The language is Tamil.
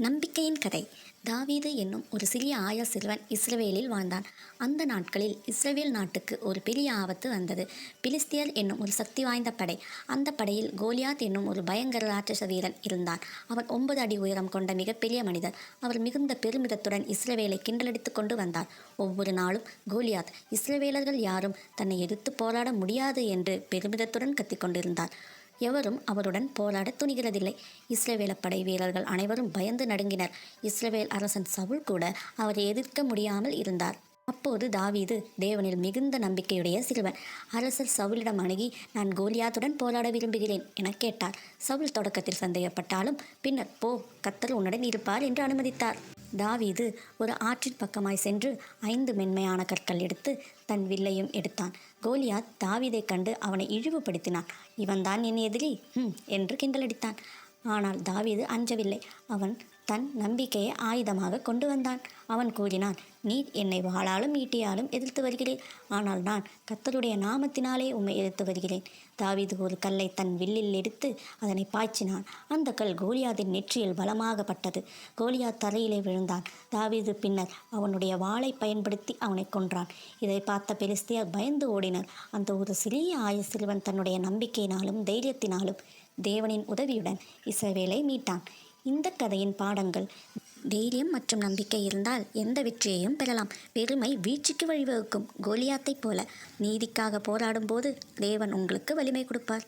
நம்பிக்கையின் கதை. தாவீது என்னும் ஒரு சிறிய ஆய சிறுவன் இஸ்ரவேலில் வாழ்ந்தான். அந்த நாட்களில் இஸ்ரவேல் நாட்டுக்கு ஒரு பெரிய ஆபத்து வந்தது. பிலிஸ்தியர் என்னும் ஒரு சக்தி வாய்ந்த படை. அந்த படையில் கோலியாத் என்னும் ஒரு பயங்கர ராட்சச வீரன் இருந்தான். அவன் ஒன்பது அடி உயரம் கொண்ட மிகப்பெரிய மனிதர் அவர் மிகுந்த பெருமிதத்துடன் இஸ்ரவேலை கிண்டலடித்து கொண்டு வந்தார் ஒவ்வொரு நாளும் கோலியாத் இஸ்ரவேலர்கள் யாரும் தன்னை எதிர்த்து போராட முடியாது என்று பெருமிதத்துடன் கத்திக்கொண்டிருந்தார் எவரும் அவருடன் போராட துணிகிறதில்லை. இஸ்ரவேல படை வீரர்கள் அனைவரும் பயந்து நடுங்கினர். இஸ்ரவேல் அரசன் சவுல் கூட அவரை எதிர்க்க முடியாமல் இருந்தார். அப்போது தாவீது தேவனில் மிகுந்த நம்பிக்கையுடைய சிறுவன். அரசர் சவுலிடம் அணுகி நான் கோலியாத்துடன் போராட விரும்புகிறேன் என கேட்டார். சவுல் தொடக்கத்தில் சந்தேகப்பட்டாலும் பின்னர் போ கத்தர் உன்னுடன் இருப்பார் என்று அனுமதித்தார். தாவீது ஒரு ஆற்றின் பக்கமாய் சென்று ஐந்து மென்மையான கற்கள் எடுத்து தன் வில்லையும் எடுத்தான். கோலியாத் தாவீதைக் கண்டு அவனை இழிவுபடுத்தினான். இவன்தான் என் எதிரி. ஹம் என்று கிண்டலடித்தான். ஆனால் தாவீது அஞ்சவில்லை. அவன் தன் நம்பிக்கையை ஆயுதமாக கொண்டு வந்தான். அவன் கூறினான் நீ என்னை வாளாலும் ஈட்டியாலும் எதிர்த்து வருகிறேன் ஆனால் நான் கத்தருடைய நாமத்தினாலே உம்மை எதிர்த்து வருகிறேன். தாவீது ஒரு கல்லை தன் வில்லில் எடுத்து அதனை பாய்ச்சினான். அந்த கல் கோலியாதின் நெற்றியில் பலமாக பட்டது கோலியாத் தரையிலே விழுந்தான். தாவீது பின்னர் அவனுடைய வாளை பயன்படுத்தி அவனை கொன்றான். இதை பார்த்த பெலிஸ்தியர் பயந்து ஓடினர். அந்த ஒரு சிறிய ஆய சிறுவன் தன்னுடைய நம்பிக்கையினாலும் தைரியத்தினாலும் தேவனின் உதவியுடன் இஸ்ரவேலை மீட்டான். இந்த கதையின் பாடங்கள் தைரியம் மற்றும் நம்பிக்கை இருந்தால் எந்த வெற்றியையும் பெறலாம். பெருமை வீழ்ச்சிக்கு வழிவகுக்கும். கோலியாத்தைப் போல நீதிக்காக போராடும் போது தேவன் உங்களுக்கு வலிமை கொடுப்பார்.